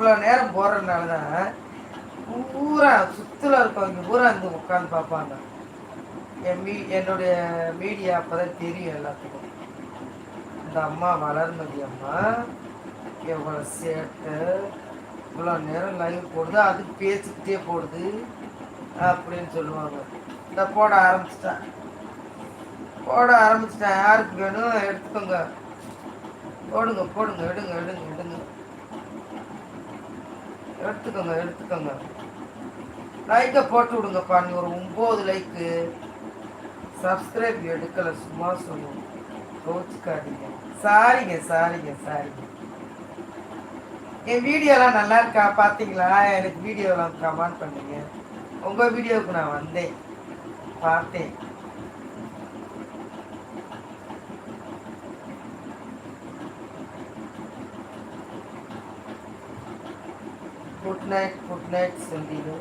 இவ்வளோ நேரம் போகிறதுனால தான் பூரா சுற்றில் இருக்கவங்க பூரா வந்து உட்காந்து பார்ப்பாங்க. என் மீ என்னுடைய மீடியா அப்போ தான் தெரியும் எல்லாத்துக்கும். இந்த அம்மா வளர்மதி அம்மா எவ்வளோ சேட்டு இவ்வளோ நேரம் லைவ் போடுது அது பேசிக்கிட்டே போடுது அப்படின்னு சொல்லுவாங்க. இந்த போட ஆரம்பிச்சிட்டேன் போட ஆரம்பிச்சிட்டேன் யாருக்கு வேணும்? எடுத்துக்கோங்க. போடுங்க போடுங்க எடுங்க எடுங்க. எடுத்துக்கோங்க எடுத்துக்கோங்க. லைக்கை போட்டு விடுங்கப்பா நீ ஒரு ஒம்பது லைக்கு சப்ஸ்கிரைப் எடுக்கலை சும்மா சொல்லுவோம் கோச்சுக்காதீங்க சாரிங்க சாரிங்க சாரிங்க. என் வீடியோலாம் நல்லா இருக்கா? பார்த்தீங்களா எனக்கு வீடியோலாம் கமெண்ட் பண்ணுங்க. உங்கள் வீடியோவுக்கு நான் வந்தேன். பார்த்தேன். குட் நைட் குட் நைட் சொல்லிடு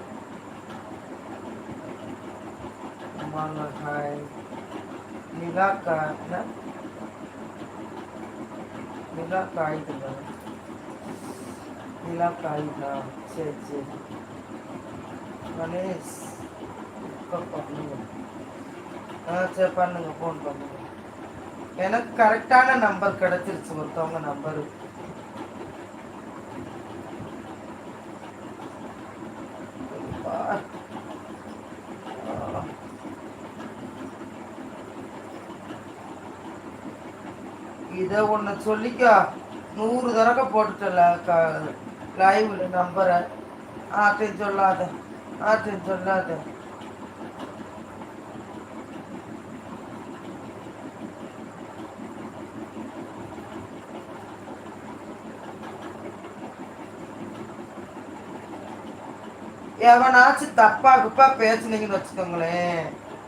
ஆமாங்க ஹாய் நிலாக்கா என்ன நிலாக்கா ஆயிடுங்க நிலாக்கா ஆயிடுதா சரி சரி கணேஷ் இப்போ பண்ணுங்க ஆ சரி பண்ணுங்க ஃபோன் பண்ணுங்க எனக்கு கரெக்டான நம்பர் கிடைச்சிருச்சு ஒருத்தவங்க நம்பரு இதை ஒன்று சொல்லிக்கோ நூறு தடவை போட்டுட்டல க லைவில் நம்பரை ஆட்டையும் சொல்லாத ஆட்டையும் சொல்லாத. எவனாச்சும் தப்பா குப்பா பேசுனீங்கன்னு வச்சுக்கோங்களேன்.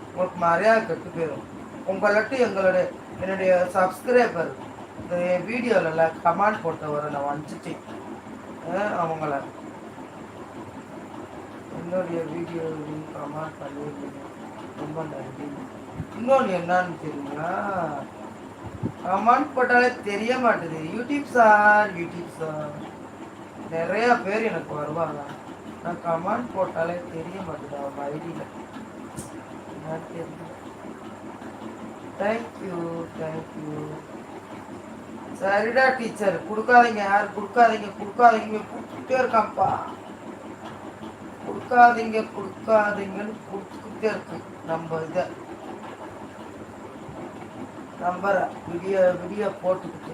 உங்களுக்கு மரியாதை கெட்டு போயிடும் உங்கள்ட்ட எங்களுடைய என்னுடைய சப்ஸ்கிரைபர் இந்த வீடியோவில் கமெண்ட் போட்டவரை நான் வந்துச்சு அவங்கள. என்னுடைய வீடியோ கமெண்ட் பண்ணியிருந்தீங்க ரொம்ப நன்றி. இன்னொன்று என்னன்னு தெரியுங்களா? கமெண்ட் போட்டாலே தெரிய மாட்டேது. YouTube sir YouTube sir. நிறையா பேர் எனக்கு வருவாங்க. நான் கமெண்ட் போட்டாலே தெரிய மாட்டேது அவங்க ஐடியில். நான் தெரியல. தேங்க்யூ தேங்க்யூ சரிடா டீச்சர். கொடுக்காதீங்க யார் கொடுக்காதீங்க கொடுக்காதீங்க. கொடுத்துட்டே இருக்கான்ப்பா. கொடுக்காதீங்க கொடுக்காதீங்கன்னு கொடுத்துக்கிட்டே இருக்கு. நம்ம இதை. நம்பரை விடிய விடிய போட்டுக்கிட்டு.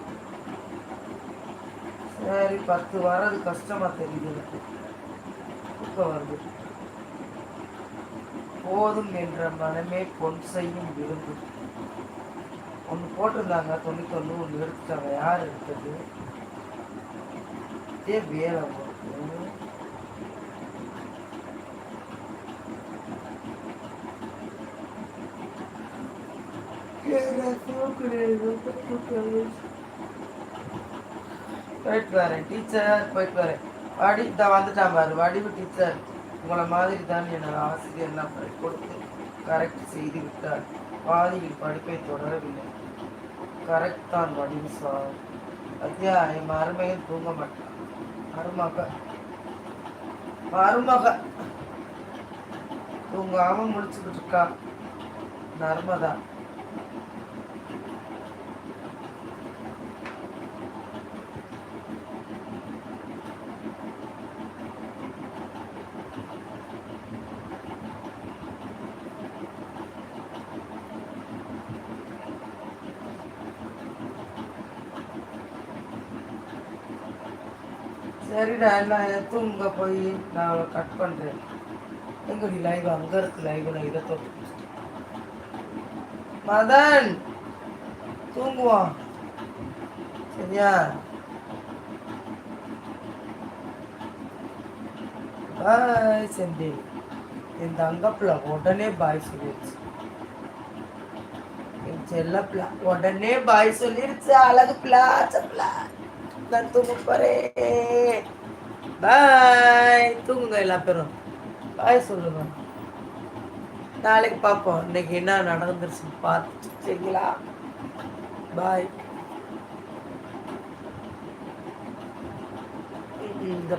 சரி பத்து வர்றது கஷ்டமாக தெரியுது எனக்கு. வருது. போதும் என்ற மனமே பொன் செய்யும் விரும்பு. ஒன்று போட்டிருந்தாங்க தொண்ணூத்தொன்று ஒன்று எடுத்துட்டாங்க. யார் எடுத்தது? இதே வேலை போயிட்டு வரேன் டீச்சர் போயிட்டு வரேன். வாடி இந்த வந்துட்டான் பாரு வடிவு டீச்சர். உங்களை மாதிரி தான் என்னோட ஆசிரியர் நம்பரை கொடுத்து கரெக்ட் செய்து விட்டார் பாதியில் படிப்பை தொடரவில்லை. கரெக்ட் தான் வடிவு சார். அத்தியாயம் என் தூங்க மாட்டான் மருமக. மருமக. தூங்காம முடிச்சுக்கிட்டு இருக்கா. நர்மதா. சரிடா நான் தூங்க போய் நான் அவளை கட் பண்ணுறேன் எங்கடி லைவ் அங்கே இருக்கு லைவ் நான் இதை தொட்டு மதன் தூங்குவோம் சரியா? பாய் செந்தி என் தங்கப்பிள்ள உடனே பாய் சொல்லிடுச்சு என் செல்ல உடனே பாய் சொல்லிடுச்சு அழகு பிளாச்ச பிள்ளை நான் தூங்க போறேன். பாய் தூங்குங்க எல்லா பேரும். பாய் சொல்லுங்க. நாளைக்கு பார்ப்போம் இன்னைக்கு என்ன நடந்துருச்சு பார்த்து சரிங்களா? பாய் இந்த